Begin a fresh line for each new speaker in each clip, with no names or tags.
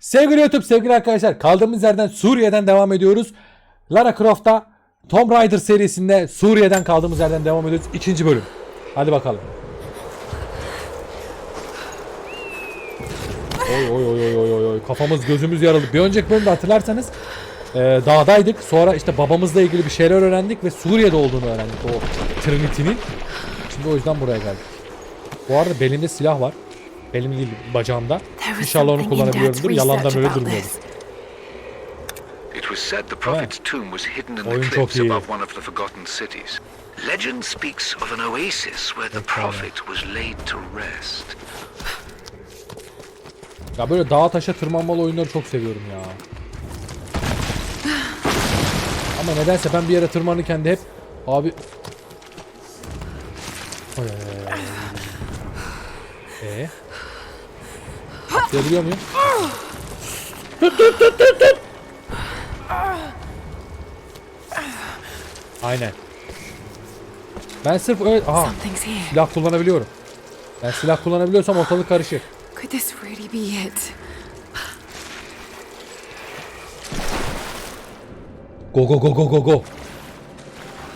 Sevgili YouTube, sevgili arkadaşlar kaldığımız yerden Suriye'den devam ediyoruz. Lara Croft'ta Tomb Raider serisinde Suriye'den kaldığımız yerden devam ediyoruz. İkinci bölüm. Hadi bakalım. Oy oy oy oy oy oy kafamız gözümüz yarıldı. Bir önceki bölümde hatırlarsanız e, dağdaydık. Sonra işte babamızla ilgili bir şeyler öğrendik ve Suriye'de olduğunu öğrendik o Trinity'nin. Şimdi o yüzden buraya geldik. Bu arada belimde silah var. Belim değil bacağımda. İnşallah onu kullanabiliyorumdur. Yalandan
research
öyle
about
durmuyordu.
this.
It was said the prophet's tomb was hidden in
Oyun
the
çok
cliffs
iyi.
above one of the forgotten cities. Legend speaks of an oasis where the prophet was laid to rest.
Ya böyle dağa taşa tırmanmalı oyunları çok seviyorum ya. Ama nedense ben bir yere tırmanırken de hep abi Ay, ay, ay, ay. Ee? Atlayabiliyor muyum? Tut tut tut tut tut. Aynen. Ben sırf öyle... Aha silah kullanabiliyorum. Ben silah kullanabiliyorsam ortalık karışır.
Could this really be it?
Go go go go go go.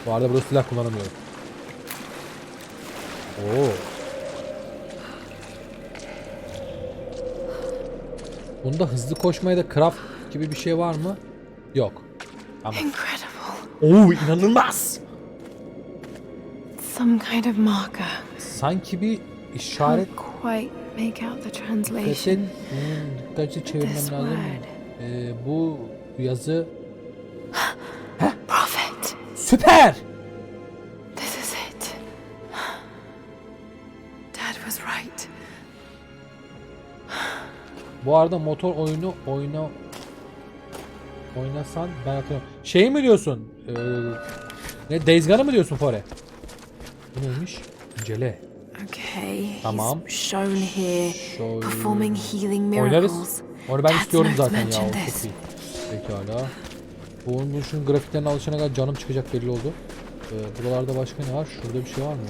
Bu arada burada silah kullanamıyorum. Oo. Bunda hızlı koşmaya da craft gibi bir şey var mı? Yok. Ama. Oo inanılmaz.
Some kind of marker.
Sanki bir işaret Kesin hmm, dikkatli çevirmem lazım. Ee, bu yazı
Prophet.
süper.
This is it. Dad was right.
Bu arada motor oyunu oyna oynasan ben hatırlıyorum. Şey mi diyorsun? Ee, ne Days Gone'ı mı diyorsun Fore? Bu neymiş? İncele.
Okay.
Tamam.
Shown here performing healing
Oynarız.
miracles.
Onu ben istiyorum zaten ya. O çok iyi. Pekala. Bu şunun grafiklerine alışana kadar canım çıkacak belli oldu. Ee, buralarda başka ne var? Şurada bir şey var mı?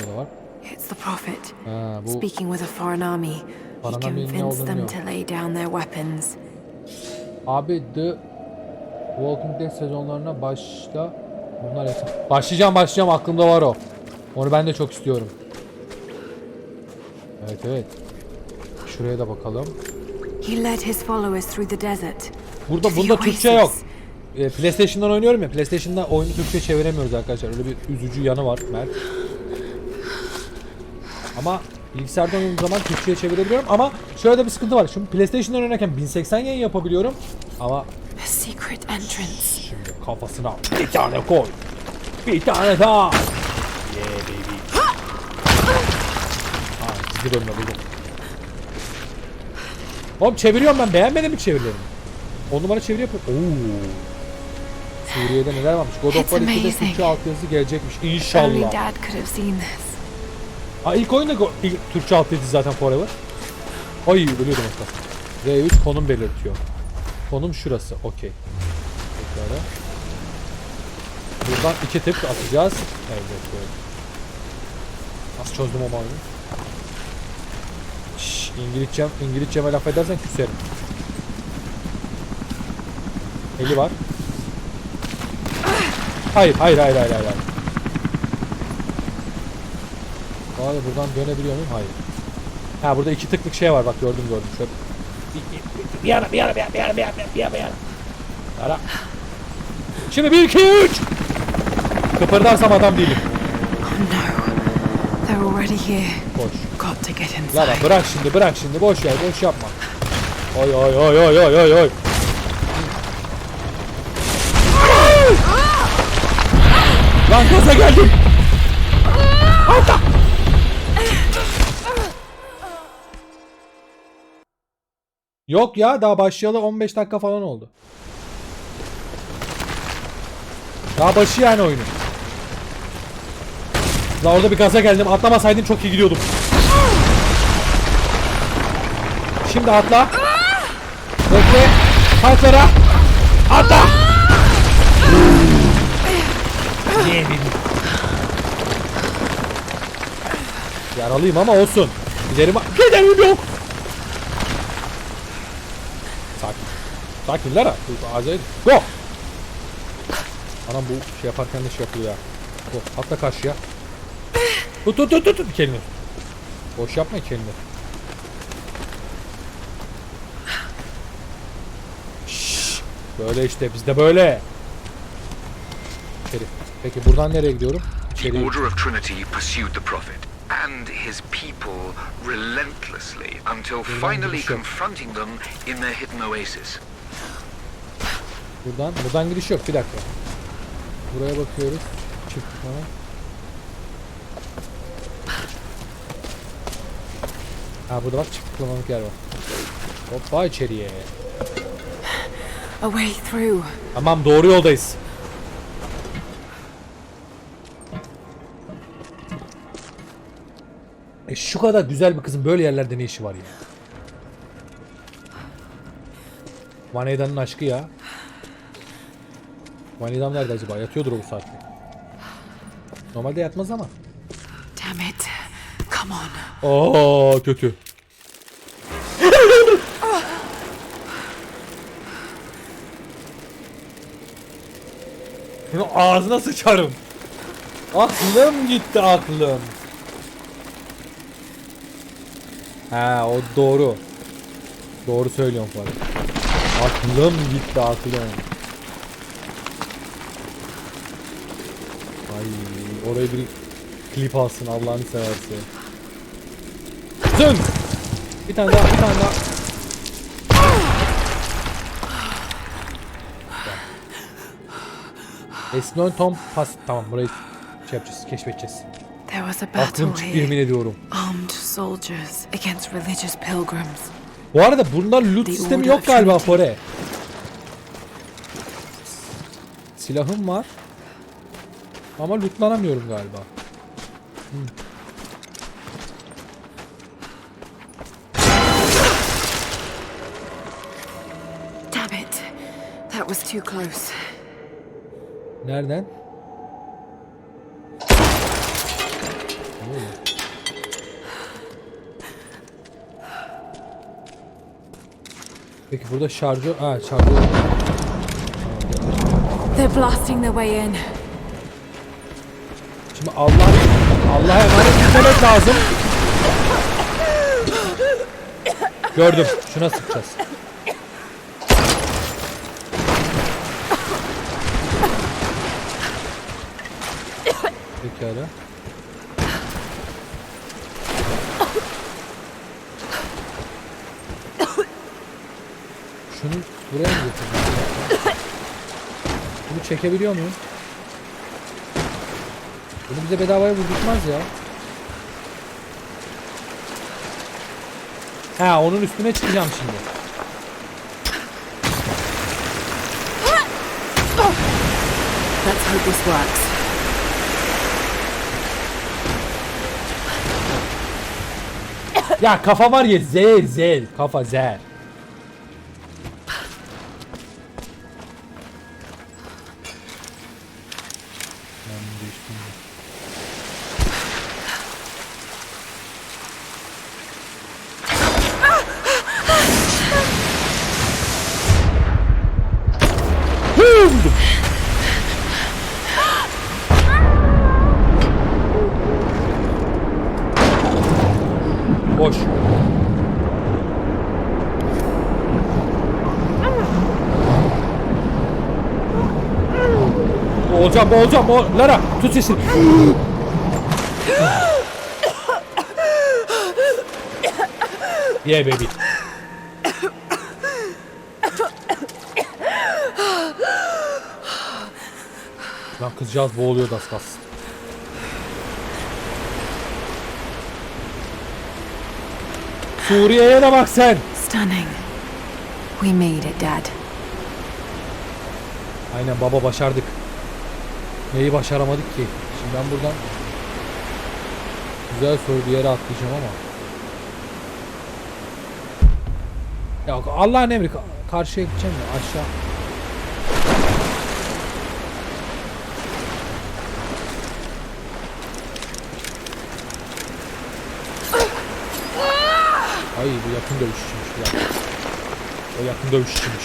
Burada var.
It's the prophet.
Ha, bu
Speaking with a foreign army, he
ne
convinced
olduğunu
them to lay down their weapons.
Abi The Walking Dead sezonlarına başla. Bunlar yakın. Başlayacağım başlayacağım aklımda var o. Onu ben de çok istiyorum. Evet evet. Şuraya da bakalım.
He led his followers through the desert.
Burada
To
bunda
the
Türkçe yok. Ee, PlayStation'dan oynuyorum ya. PlayStation'da oyunu Türkçe çeviremiyoruz arkadaşlar. Öyle bir üzücü yanı var Mert. Ama bilgisayardan oynadığım zaman Türkçe'ye çevirebiliyorum ama şöyle de bir sıkıntı var. Şimdi PlayStation'dan oynarken 1080 yayın yapabiliyorum ama
A secret entrance.
Şimdi kafasına bir tane koy. Bir tane daha. Yeah baby. Ha çizgi bölümde buldum. Oğlum çeviriyorum ben beğenmedim mi çevirilerimi? 10 numara çeviri yapıyorum. Oo. Suriye'de neler varmış? God of War 2'de
amazing.
Türkçe altyazı gelecekmiş. İnşallah. Ha ilk oyunda ilk Türkçe altyazı zaten Forever. Ay ölüyordum hatta. R3 konum belirtiyor. Konum şurası. Okey. Tekrar. Buradan iki tık atacağız. Evet böyle. Nasıl çözdüm o oyunu? Şşş İngilizcem, İngilizceme laf edersen küserim. Eli var. Hayır, hayır, hayır, hayır, hayır. hayır. Abi buradan dönebiliyor muyum? Hayır. Ha burada iki tıklık şey var bak gördüm gördüm. Şöyle. Bir, bir, bir yana bir yana bir yana bir yana bir yana bir yana bir yana. Ara. Şimdi 1 2 3. Kıpırdarsam adam değilim.
Oh no. They're already here.
Boş.
Got to get inside.
Lara bırak şimdi bırak şimdi boş ver boş yapma. Oy oy oy oy oy oy oy. Lan gaza geldim. Yok ya daha başlayalı 15 dakika falan oldu. Daha başı yani oyunun. La orada bir gaza geldim. Atlamasaydım çok iyi gidiyordum. Şimdi atla. Bekle. Kalklara. Atla. Yaralıyım ama olsun. Giderim. Giderim yok. Sakin Lara. Acele. Go. Anam bu şey yaparken de şey yapıyor ya. Go. Atla karşıya. Tut tut tut tut kendini. Boş yapma kendini. Böyle işte bizde böyle. İçeri. Peki buradan nereye gidiyorum?
The
İçeri.
Order of Trinity pursued the Prophet and his people relentlessly until finally confronting them in their hidden oasis.
Buradan, buradan giriş yok. Bir dakika. Buraya bakıyoruz. Çift tıklama. Ha burada bak çift tıklamalık yer var. Hoppa içeriye.
A way through.
Tamam doğru yoldayız. E şu kadar güzel bir kızın böyle yerlerde ne işi var ya? Vaneda'nın aşkı ya. Vaneda'm nerede acaba? Yatıyordur o bu saatte. Normalde yatmaz ama.
Damn it. Come on.
Oo kötü. Şunu ağzına sıçarım. Aklım gitti aklım. Ha o doğru. Doğru söylüyorum falan. Aklım gitti aklım. Ay oraya bir klip alsın Allah'ını severse. Zın! Bir tane daha, bir tane daha. Esnon Tom pas. Tamam burayı şey yapacağız, keşfedeceğiz.
There was a battle
Aklım çıktı yemin ediyorum.
Armed soldiers against religious pilgrims.
Bu arada bunda loot sistemi yok galiba. Fore. Silahım var. Ama lootlanamıyorum galiba.
Damn it. That was too close.
Nereden? Ne oluyor? Peki burada şarjör... Ha şarjör...
They're blasting their way in.
Şimdi Allah... Allah'a emanet gitmemek lazım. Gördüm. Şuna sıkacağız. Pekala. Şunu buraya mı getirdim? Bunu çekebiliyor muyum? Bunu bize bedavaya vurdurtmaz ya. Ha onun üstüne çıkacağım şimdi.
Let's hope this works.
Ya kafa var ya zel zel kafa zel. Boğulacağım, boğulacağım, boğul... Lara, tut sesini. yeah baby. Lan kızcağız boğuluyordu az kalsın. Suriye'ye de bak sen.
Stunning. We made it, Dad.
Aynen baba başardık. Neyi başaramadık ki? Şimdi ben buradan güzel soru bir yere atlayacağım ama. Ya Allah'ın emri ka- karşıya gideceğim ya aşağı. Ay bu yakın dövüşçüymüş ya. O yakın dövüşçüymüş.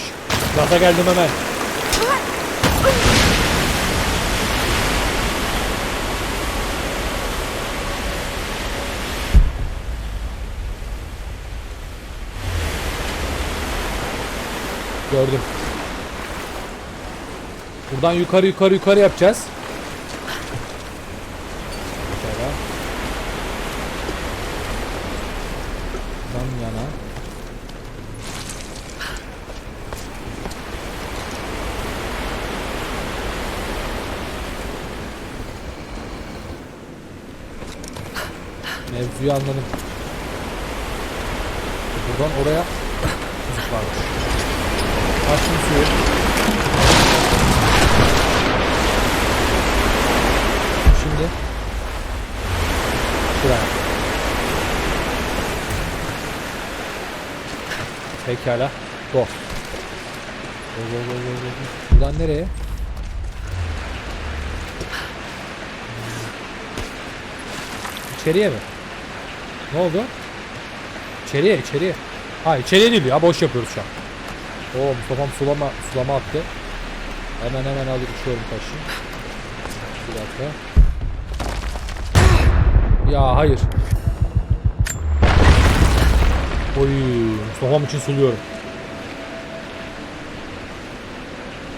Gaza geldim hemen. Gördüm. Buradan yukarı yukarı yukarı yapacağız. Şöyle. Buradan yana. Mevzuyu anladım. Buradan oraya. Açtım suyu. Şimdi Şuraya. Pekala. Go. Go go go go go. Buradan nereye? İçeriye mi? Ne oldu? İçeriye, içeriye. Ha içeriye değil ya, boş yapıyoruz şu an. Oo Mustafa'm sulama, sulama attı. Hemen hemen alıp uçuyorum taşı. Bir dakika. Ya hayır. Oy, Mustafa'm için suluyorum.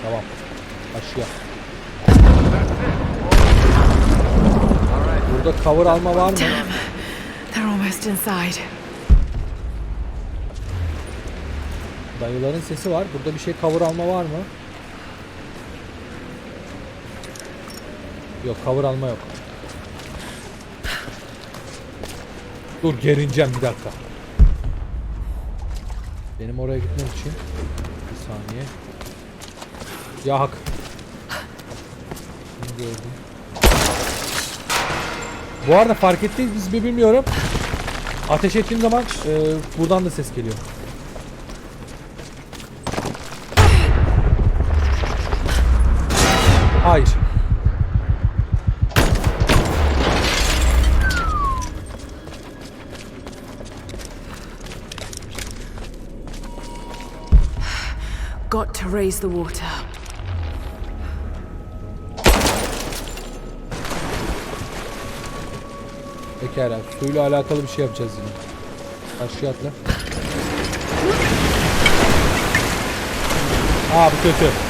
Tamam. Aşağı. Burada cover alma var mı?
They're almost inside.
Dayıların sesi var. Burada bir şey cover alma var mı? Yok cover alma yok. Dur gerineceğim bir dakika. Benim oraya gitmem için bir saniye. Ya hak. Bu arada fark ettiniz mi bilmiyorum. Ateş ettiğim zaman e, buradan da ses geliyor. Hayır.
Got to raise the water.
Pekala. Suyla alakalı bir şey yapacağız yine. Aşağı atla. Aa bu kötü.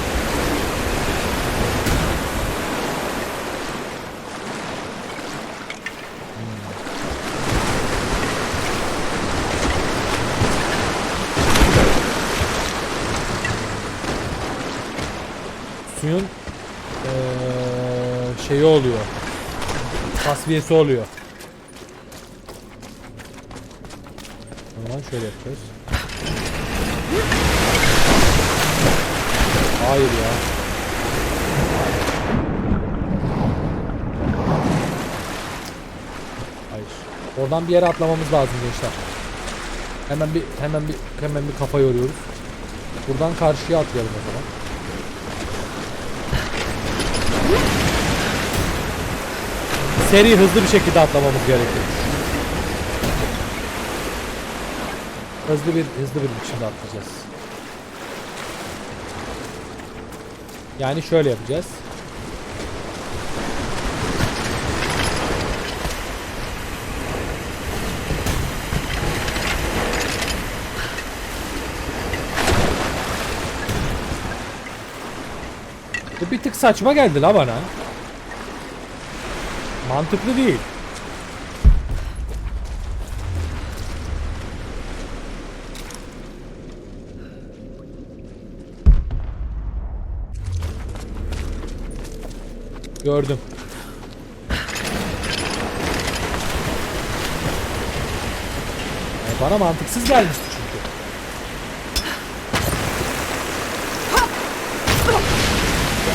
Suyun eee, şeyi oluyor. Tasfiyesi oluyor. O zaman şöyle yapacağız. Hayır ya. Hayır. Oradan bir yere atlamamız lazım gençler. Hemen bir hemen bir hemen bir kafa yoruyoruz. Buradan karşıya atlayalım o zaman. Seri hızlı bir şekilde atlamamız gerekiyor. Hızlı bir hızlı bir biçimde atlayacağız. Yani şöyle yapacağız. Saçma geldi la bana. Mantıklı değil. Gördüm. Bana mantıksız gelmişti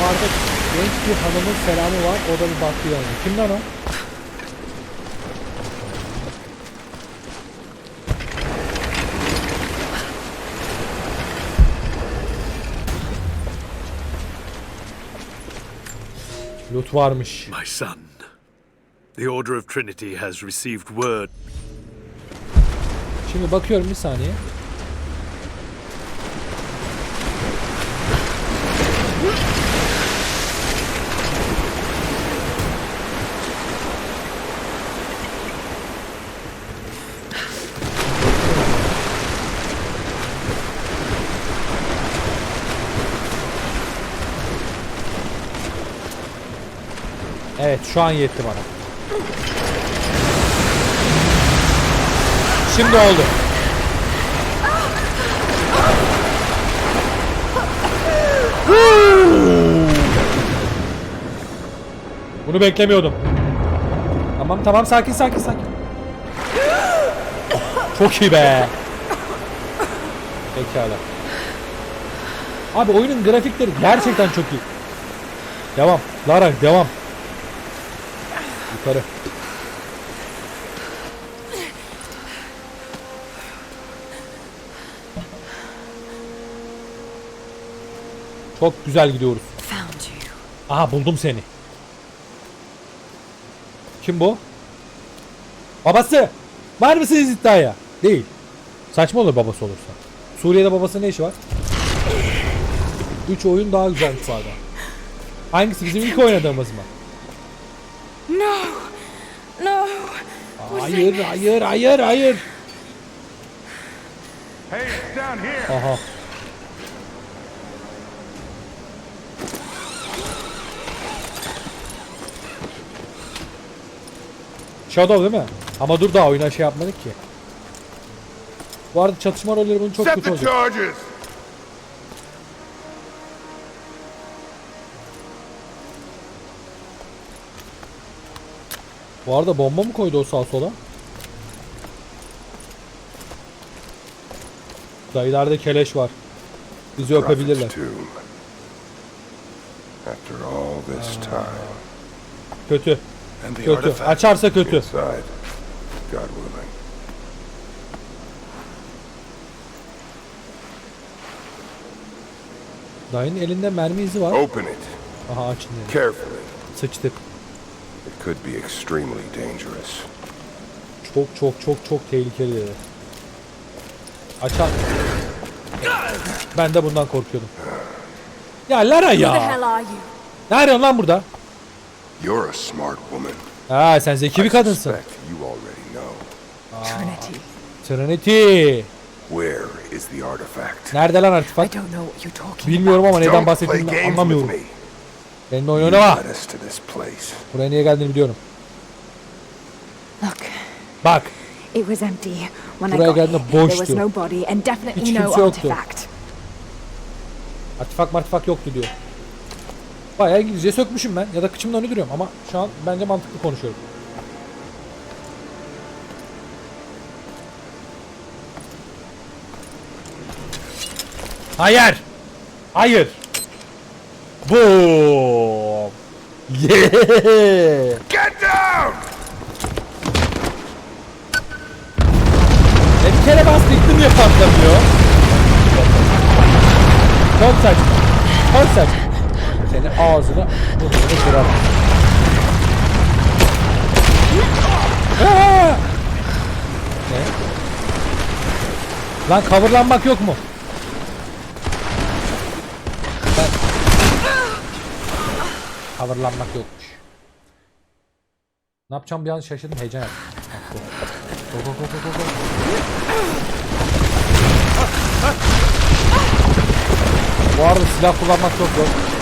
arada genç bir hanımın selamı var. O da bir baktı yani. Kim lan o? Loot varmış.
My son, the Order of Trinity has received word.
Şimdi bakıyorum bir saniye. Evet şu an yetti bana. Şimdi oldu. Bunu beklemiyordum. Tamam tamam sakin sakin sakin. Çok iyi be. Pekala. Abi oyunun grafikleri gerçekten çok iyi. Devam. Lara devam. Yukarı. Çok güzel gidiyoruz. Aha buldum seni. Kim bu? Babası. Var mısınız iddiaya? Değil. Saçma olur babası olursa. Suriye'de babası ne işi var? 3 oyun daha güzel şu anda. Hangisi bizim ilk oynadığımız mı?
No! No!
Hayır, hayır, hayır, hayır.
Hey, down here!
Aha. Shadow değil mi? Ama dur daha oyuna şey yapmadık ki. Bu arada çatışma rolleri bunun çok
Set
kötü olacak. Bu arada bomba mı koydu o sağ sola? Dayılarda keleş var. Bizi öpebilirler.
Time.
Kötü. Kötü. Açarsa kötü. Dayının elinde mermi izi var. Aha açın
carefully.
Sıçtık.
Could be extremely dangerous.
Çok çok çok çok tehlikeli. Açar. Ben de bundan korkuyordum. Ya Lara ya. Ne arıyorsun lan burada?
You're a smart woman.
Ha sen zeki bir kadınsın.
Trinity.
Trinity.
Where is the artifact?
Nerede lan
I
artifak?
don't know what you're talking
Bilmiyorum ama neden bahsettiğini anlamıyorum. Benimle oyun oynama.
led us to this place.
Buraya niye geldiğini biliyorum.
Look,
Bak.
it was empty when I
Buraya
got here.
geldiğinde
There
boştu.
was no body and definitely
Hiç
no
kimse yoktu.
artifact.
Artifak martifak yoktu diyor. Bayağı İngilizce sökmüşüm ben. Ya da kıçımda onu duruyorum ama şu an bence mantıklı konuşuyorum. Hayır. Hayır. Boom. Yeah.
Get down!
E bir kere bastı yıktım ya patlamıyor. Çok saçma. Çok saçma. Senin ağzını burnunu kırarım. Aa! Ne? Lan coverlanmak yok mu? Coverlanmak yokmuş. Ne yapacağım bir an şaşırdım heyecan yaptım. Go go go go go. Bu arada silah kullanmak çok zor.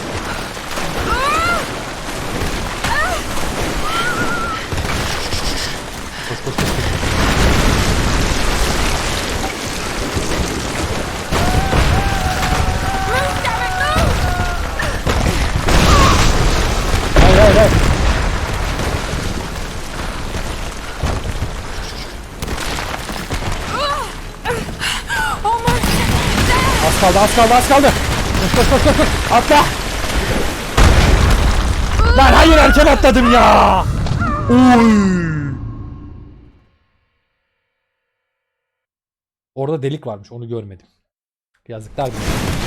Kaldı az kaldı az kaldı. Koş koş koş koş koş. Atla. Lan hayır erken atladım ya. Uy. Orada delik varmış onu görmedim. Yazıklar bile.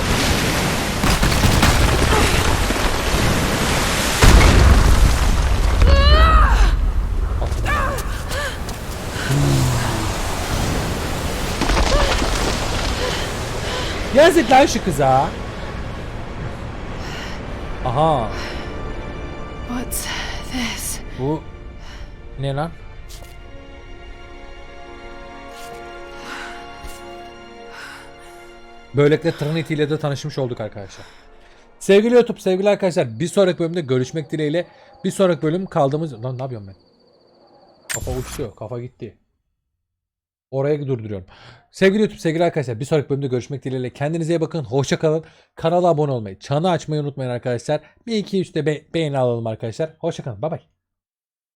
Yazık lan şu kıza. Aha.
What's this?
Bu ne lan? Böylelikle Trinity ile de tanışmış olduk arkadaşlar. Sevgili YouTube, sevgili arkadaşlar bir sonraki bölümde görüşmek dileğiyle. Bir sonraki bölüm kaldığımız... Lan ne yapıyorum ben? Kafa uçtu, kafa gitti. Oraya durduruyorum. Sevgili YouTube, sevgili arkadaşlar bir sonraki bölümde görüşmek dileğiyle. Kendinize iyi bakın, hoşça kalın. Kanala abone olmayı, çanı açmayı unutmayın arkadaşlar. Bir iki üç de be- beğeni alalım arkadaşlar. Hoşça kalın, bay bay.